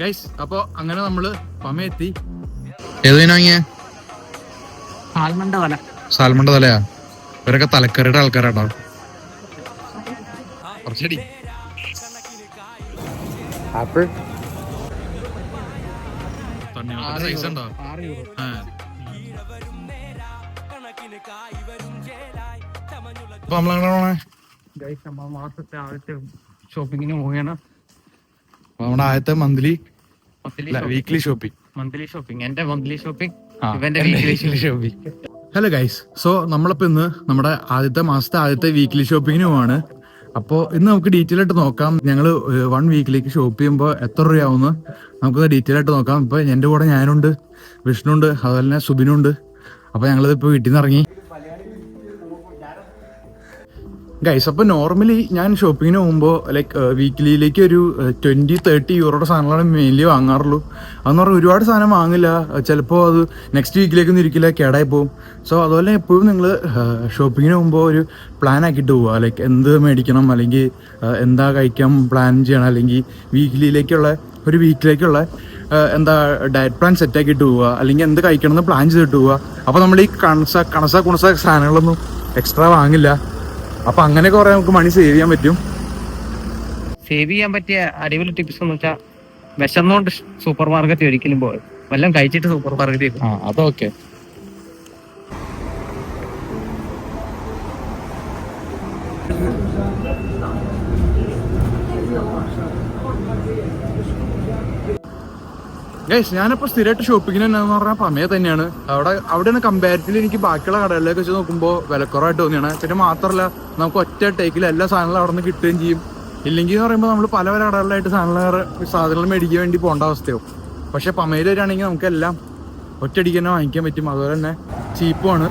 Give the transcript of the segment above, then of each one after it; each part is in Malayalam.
ഗൈസ് അപ്പൊ അങ്ങനെ നമ്മൾ പമയെത്തി. വാങ്ങിയ? ആൽമണ്ട വല. സാൽമണ്ട തലയാ ഇവരൊക്കെ തലക്കറിയുടെ ആൾക്കാരാട്ടോ. കുറച്ചടി. ആപ്പിൾ സൈസ് ഉണ്ടോ? ആറ് യൂറോ ആ. അപ്പൊ നമ്മളെങ്ങനെ പോണേ? ഗൈസ് നമ്മൾ മാസത്തെ ആദ്യത്തെ ഷോപ്പിങ്ങിന് പോവുകയാണ്. നമ്മുടെ ആദ്യത്തെ monthly weekly shopping monthly shopping എന്റെ മന്ത്ലി ഷോപ്പിംഗ് ഇവന്റെ എന്റെ വീക്ക്ലി. ഹലോ ഗൈസ് സോ നമ്മളിപ്പോ ഇന്ന് നമ്മുടെ ആദ്യത്തെ മാസത്തെ ആദ്യത്തെ വീക്ക്ലി ഷോപ്പിങ്ങിന് പോവാണ് അപ്പോൾ ഇന്ന് നമുക്ക് ഡീറ്റെയിൽ ആയിട്ട് നോക്കാം. ഞങ്ങൾ വൺ വീക്കിലേക്ക് ഷോപ്പ് ചെയ്യുമ്പോൾ എത്ര രൂപയാവുമെന്ന് നമുക്ക് ഡീറ്റെയിൽ ആയിട്ട് നോക്കാം. ഇപ്പൊ എന്റെ കൂടെ ഞാനുണ്ട് വിഷ്ണുണ്ട് അതുപോലെ തന്നെ സുബിനുണ്ട്. അപ്പോൾ ഞങ്ങളിത് ഇപ്പോൾ വീട്ടിൽ നിന്ന് ഇറങ്ങി. ഗൈസ് അപ്പോൾ നോർമലി ഞാൻ ഷോപ്പിങ്ങിന് പോകുമ്പോൾ ലൈക്ക് വീക്കിലിയിലേക്ക് ഒരു ട്വന്റി തേർട്ടി യൂറോയുടെ സാധനങ്ങളാണ് മെയിൻലി വാങ്ങാറുള്ളൂ. അതെന്ന് പറഞ്ഞാൽ ഒരുപാട് സാധനം വാങ്ങില്ല. ചിലപ്പോൾ അത് നെക്സ്റ്റ് വീക്കിലേക്കൊന്നും ഇരിക്കില്ല കേടായി പോകും. സോ അതുപോലെ എപ്പോഴും നിങ്ങൾ ഷോപ്പിങ്ങിന് പോകുമ്പോൾ ഒരു പ്ലാൻ ആക്കിയിട്ട് പോവുക. ലൈക്ക് എന്ത് മേടിക്കണം അല്ലെങ്കിൽ എന്താ കഴിക്കാൻ പ്ലാൻ ചെയ്യണം അല്ലെങ്കിൽ വീക്കിലിയിലേക്കുള്ള ഒരു വീക്കിലേക്കുള്ള എന്താ ഡയറ്റ് പ്ലാൻ സെറ്റ് ആക്കിയിട്ട് പോവുക. അല്ലെങ്കിൽ എന്ത് കഴിക്കണം എന്ന് പ്ലാൻ ചെയ്തിട്ട് പോവുക. അപ്പോൾ നമ്മൾ ഈ കണസ കണസ കുണസ സാധനങ്ങളൊന്നും എക്സ്ട്രാ വാങ്ങില്ല. അപ്പൊ അങ്ങനെ കുറെ നമുക്ക് മണി സേവ് ചെയ്യാൻ പറ്റും. സേവ് ചെയ്യാൻ പറ്റിയ അടിപൊളി ടിപ്സ് എന്ന് വെച്ചാൽ വിശന്നോണ്ട് സൂപ്പർ മാർക്കറ്റ് ഒരിക്കലും പോയത് വല്ലതും കഴിച്ചിട്ട് സൂപ്പർ മാർക്കറ്റ് അതൊക്കെ. ഗൈസ് ഞാനിപ്പോ സ്ഥിരമായിട്ട് ഷോപ്പിങ്ങിന് എന്ന് പറഞ്ഞാൽ പമയ തന്നെയാണ്. അവിടെ അവിടെയാണ് കമ്പാരിറ്റീവ്ലി എനിക്ക് ബാക്കിയുള്ള കടകളിലേക്ക് വെച്ച് നോക്കുമ്പോൾ വിലക്കുറവായിട്ട് തോന്നിയാണ്. പിന്നെ മാത്രമല്ല നമുക്ക് ഒറ്റ ടേക്കിൽ എല്ലാ സാധനങ്ങളും അവിടെ നിന്ന് കിട്ടുകയും ചെയ്യും. ഇല്ലെങ്കിൽ എന്ന് പറയുമ്പോൾ നമ്മൾ പല പല കടകളിലായിട്ട് സാധനങ്ങൾ സാധനങ്ങൾ മേടിക്കാൻ വേണ്ടി പോകേണ്ട അവസ്ഥയോ പക്ഷെ പമയിൽ വരികയാണെങ്കിൽ നമുക്ക് എല്ലാം ഒറ്റയടിക്ക് തന്നെ വാങ്ങിക്കാൻ പറ്റും. അതുപോലെ തന്നെ ചീപ്പുമാണ്.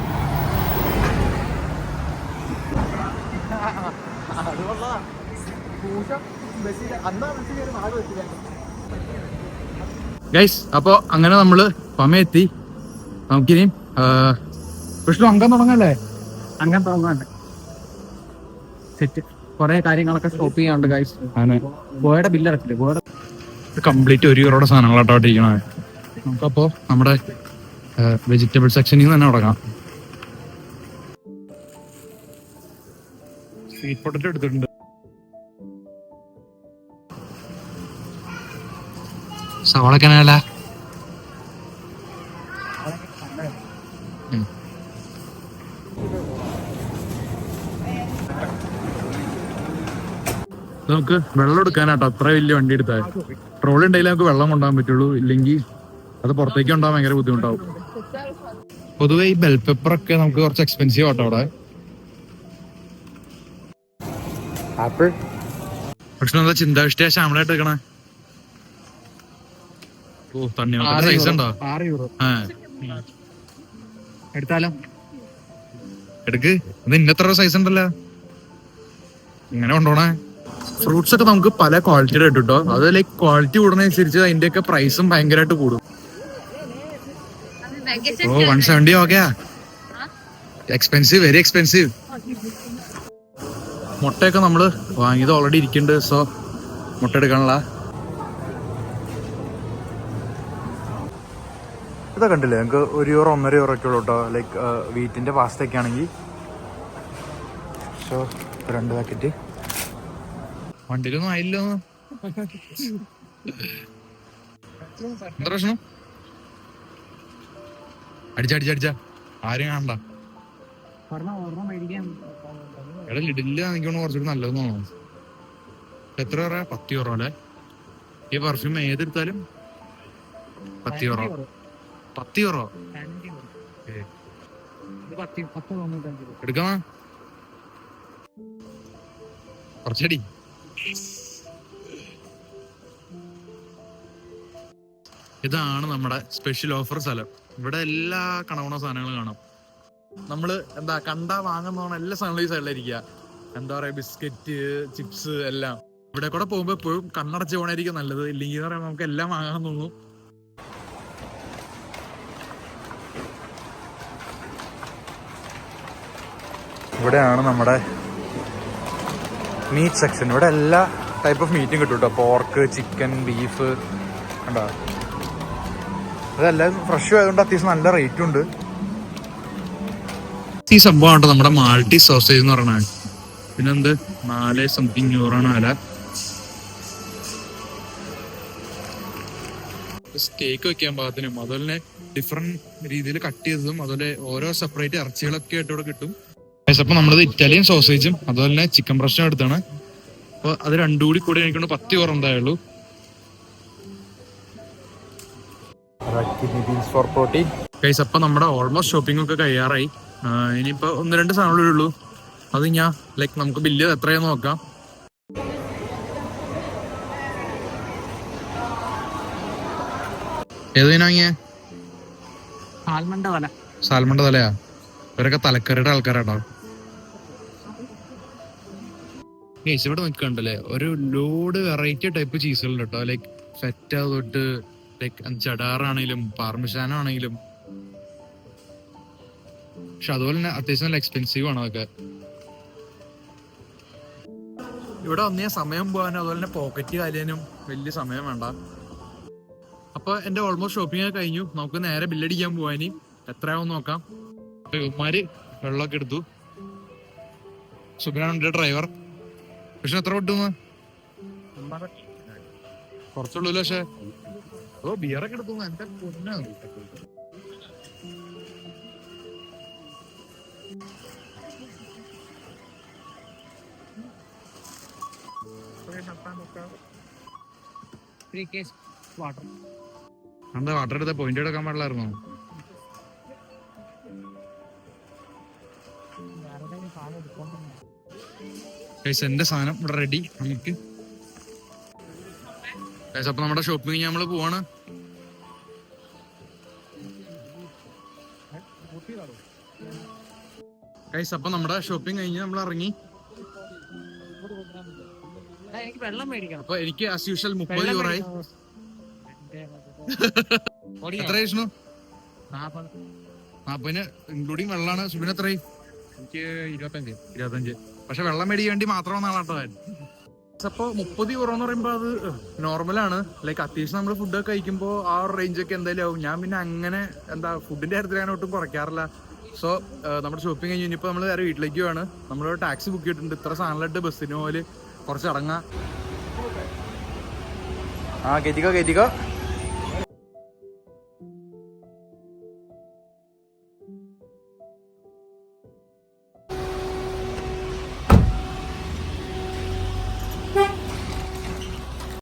ഗൈസ് അപ്പോ അങ്ങനെ നമ്മൾ പമയെത്തി. നമുക്കിനി വിഷ്ണു അംഗം തുടങ്ങല്ലേ? അങ്ങനെ തുടങ്ങാണ്ട് സെറ്റ് കുറെ കാര്യങ്ങളൊക്കെ സ്റ്റോപ്പ് ചെയ്യാണ്ട് ഗൈസ് ഗോയുടെ ബില്ല് അടച്ചില്ല ഗോയുടെ കംപ്ലീറ്റ് ഒരു യൂറോയുടെ സാധനങ്ങളാട്ടോ ഇരിക്കണേ നമുക്കപ്പോ നമ്മുടെ വെജിറ്റബിൾ സെക്ഷനിൽ നിന്ന് തന്നെ തുടങ്ങാം. സ്വീറ്റ് പൊട്ടറ്റോ എടുത്തിട്ടുണ്ട്. സവാള കനാല. നമുക്ക് വെള്ളം എടുക്കാനാട്ടോ. അത്ര വലിയ വണ്ടി എടുത്താൽ. ട്രോളി ഉണ്ടെങ്കിൽ നമുക്ക് വെള്ളം കൊണ്ടുപോകാൻ പറ്റുള്ളൂ. ഇല്ലെങ്കിൽ അത് പുറത്തേക്ക് കൊണ്ടുപോകാൻ ഭയങ്കര ബുദ്ധിമുട്ടാവും. പൊതുവെ ഈ ബെൽ പെപ്പർ ഒക്കെ നമുക്ക് കുറച്ച് എക്സ്പെൻസീവ് ആട്ടോ അവിടെ. ആപ്പിൾ പക്ഷെ എന്താ ചിന്താവിഷ്ട ശാമളായിട്ട് എടുക്കണേ? ഓ തണ്ണി സൈസ് ഉണ്ടോ? ആറ് യൂറോ. എടുത്താലോ? എടുക്ക്. ഇത് ഇന്നത്ര സൈസ് ഉണ്ടല്ലോ? ഇങ്ങനെ കൊണ്ടോണേ. ഫ്രൂട്ട്സ് ഒക്കെ നമുക്ക് പല ക്വാളിറ്റിയുടെ കിട്ടും കേട്ടോ അത് ലൈക് ക്വാളിറ്റി കൂടുന്നതനുസരിച്ച് അതിന്റെ ഒക്കെ പ്രൈസും ഭയങ്കരമായിട്ട് കൂടും. ഓ വൺ സെവന്റി ഓക്കെയാ. എക്സ്പെൻസീവ് വെരി എക്സ്പെൻസീവ് മുട്ടയൊക്കെ നമ്മൾ വാങ്ങിയത് ഓൾറെഡി ഇരിക്കുന്നുണ്ട്. സോ മുട്ട എടുക്കാനുള്ള ഇതൊക്കെ കണ്ടില്ലേ? നമുക്ക് ഒരു യൂറോ ഒന്നര യൂറോ ഒക്കെ ഉള്ളൂ കേട്ടോ ലൈക്ക് വീറ്റിന്റെ പാസ്തയൊക്കെ ആണെങ്കിൽ സോ രണ്ട് പാക്കറ്റ് വണ്ടിയിലൊന്നും ആയില്ലോ എന്താ പ്രശ്നം? അടിച്ചടിച്ചടിച്ച ആരും കാണണ്ട. എടാ ലിഡില്ല എനിക്കൊന്ന് കുറച്ചുകൂടി നല്ലതെന്ന് തോന്നുന്നു. എത്ര പറയാ പത്ത് യൂറോ അല്ലേ? ഈ പെർഫ്യൂം ഏതെടുത്താലും പത്ത് യൂറോ. പത്ത് യൂറോ എടുക്കാമ? കുറച്ചടി. ഇതാണ് നമ്മുടെ സ്പെഷ്യൽ ഓഫർ സ്ഥലം. ഇവിടെ എല്ലാ കണവണ സാധനങ്ങളും കാണാം. നമ്മൾ എന്താ കണ്ടാ വാങ്ങുന്ന എല്ലാ സാധനങ്ങളും ഈ സൈഡിലായിരിക്കുക എന്താ പറയാ ബിസ്ക്കറ്റ് ചിപ്സ് എല്ലാം. ഇവിടെ കൂടെ പോകുമ്പോ എപ്പോഴും കണ്ണടച്ച് പോണായിരിക്കും നല്ലത്. ഇല്ലെങ്കിൽ നമുക്ക് എല്ലാം വാങ്ങാൻ തോന്നും. ഇവിടെയാണ് നമ്മുടെ മീറ്റ് സെക്ഷൻ ഇവിടെ എല്ലാ ടൈപ്പ് ഓഫ് മീറ്റും കിട്ടും കേട്ടോ പോർക്ക് ചിക്കൻ ബീഫ് കണ്ടോ? അതെല്ലാം ഫ്രഷ് ആയതുകൊണ്ട് അത്യാവശ്യം നല്ല റേറ്റും ഉണ്ട്. ഈ സംഭവമാണ് നമ്മുടെ മാൾട്ടി സോസേജ് എന്ന് പറയുന്നത് പിന്നെന്ത്? നാല് സംതിങ് യൂറാണ് അല്ല സ്റ്റേക്ക് വെക്കാൻ പാകത്തിനും. അതുപോലെ തന്നെ ഡിഫറെന്റ് രീതിയിൽ കട്ട് ചെയ്തതും അതുപോലെ ഓരോ സെപ്പറേറ്റ് ഇറച്ചികളൊക്കെ ആയിട്ട് ഇവിടെ കിട്ടും. അപ്പൊ നമ്മളത് ഇറ്റാലിയൻ സോസേജും അതുപോലെ തന്നെ ചിക്കൻ ബ്രഷും എടുത്താണ്. അപ്പൊ അത് രണ്ടും കൂടി കൂടി എനിക്കൊണ്ട് പത്ത് ഓർ എന്തായുള്ളൂ. ഗൈസ് അപ്പൊ നമ്മുടെ ഓൾമോസ്റ്റ് ഷോപ്പിംഗ് ഒക്കെ കഴിയാറായി. ഇനിയിപ്പോ ഒന്ന് രണ്ട് സാധനങ്ങളേ ഉള്ളൂ. അത് ഞാൻ ലൈക്ക് നമുക്ക് ബില്ല് എത്രയാന്ന് നോക്കാം. വാങ്ങിയേ? ആൽമണ്ട വല. സാൽമണ്ട തലയാ ഇവരൊക്കെ തലക്കറിയുടെ ആൾക്കാരാട്ടോ. ഗൈസ് ഇവിടെ നിൽക്കണ്ടല്ലേ? ഒരു ലോഡ് വെറൈറ്റി ടൈപ്പ് ചീസുകളുണ്ട് കേട്ടോ ലൈക് ഫെറ്റ തൊട്ട് ലൈക് ചടാറാണെങ്കിലും പാർമിഷാനാണെങ്കിലും പക്ഷെ അതുപോലെ തന്നെ അത്യാവശ്യം നല്ല എക്സ്പെൻസീവ് ആണ് അതൊക്കെ. ഇവിടെ വന്നിയ സമയം പോകാനും അതുപോലെ തന്നെ പോക്കറ്റ് കാലിയാനും വലിയ സമയം വേണ്ട. അപ്പൊ എന്റെ ഓൾമോസ്റ്റ് ഷോപ്പിംഗ് ഒക്കെ കഴിഞ്ഞു. നമുക്ക് നേരെ ബില്ലടിക്കാൻ പോവാനി എത്രയാവും നോക്കാം. ഉമ്മാര് വെള്ളമൊക്കെ എടുത്തു. സുബിനാണ് ഡ്രൈവർ പക്ഷെ എത്ര കിട്ടുന്നു കുറച്ചുള്ളൂ പക്ഷെ? ഓ ബിയറൊക്കെ എടുത്തു എന്റെ വാട്ടർ എന്താ വാട്ടർ എടുത്ത പോയിന്റ് എടുക്കാൻ പാടില്ലായിരുന്നോ? എന്റെ സാധനം ഇവിടെ റെഡി നമുക്ക്. ഗൈസ് അപ്പൊ നമ്മുടെ ഷോപ്പിംഗ് നമ്മൾ പോവാണ്. ഗൈസ് അപ്പൊ നമ്മുടെ ഷോപ്പിംഗ് കഴിഞ്ഞ് നമ്മൾ ഇറങ്ങി. അപ്പൊ എനിക്ക് ആസ് യൂഷ്വൽ മുപ്പത് യൂറായി എത്ര വിഷ്ണു? നാപ്പതിന് ഇൻക്ലൂഡിങ് വെള്ളമാണ്. സുബിന് എത്രയായി? എനിക്ക് ഇരുപത്തഞ്ച്. ഇരുപത്തഞ്ച്. പക്ഷെ വെള്ളം മേടിക്കാൻ വേണ്ടി മാത്രം ആളാട്ടോ അപ്പോ മുപ്പത് യൂറോ എന്ന് പറയുമ്പോ അത് നോർമലാണ് ലൈക്ക് അത്യാവശ്യം നമ്മൾ ഫുഡ് ഒക്കെ കഴിക്കുമ്പോൾ ആ ഒരു റേഞ്ച് ഒക്കെ എന്തായാലും ആവും. ഞാൻ പിന്നെ അങ്ങനെ എന്താ ഫുഡിന്റെ കാര്യത്തിൽ ഞാൻ ഒട്ടും കുറയ്ക്കാറില്ല. സോ നമ്മുടെ ഷോപ്പിംഗ് കഴിഞ്ഞ് ഇനിയിപ്പോൾ നമ്മൾ നേരെ വീട്ടിലേക്ക് പോവാണ്. നമ്മൾ ടാക്സി ബുക്ക് ചെയ്തിട്ടുണ്ട്. ഇത്ര സാധനമായിട്ട് ബസ്സിന് പോലെ കുറച്ച് ഇറങ്ങാം ആ കയറ്റിക്കോ കയറ്റിക്കോ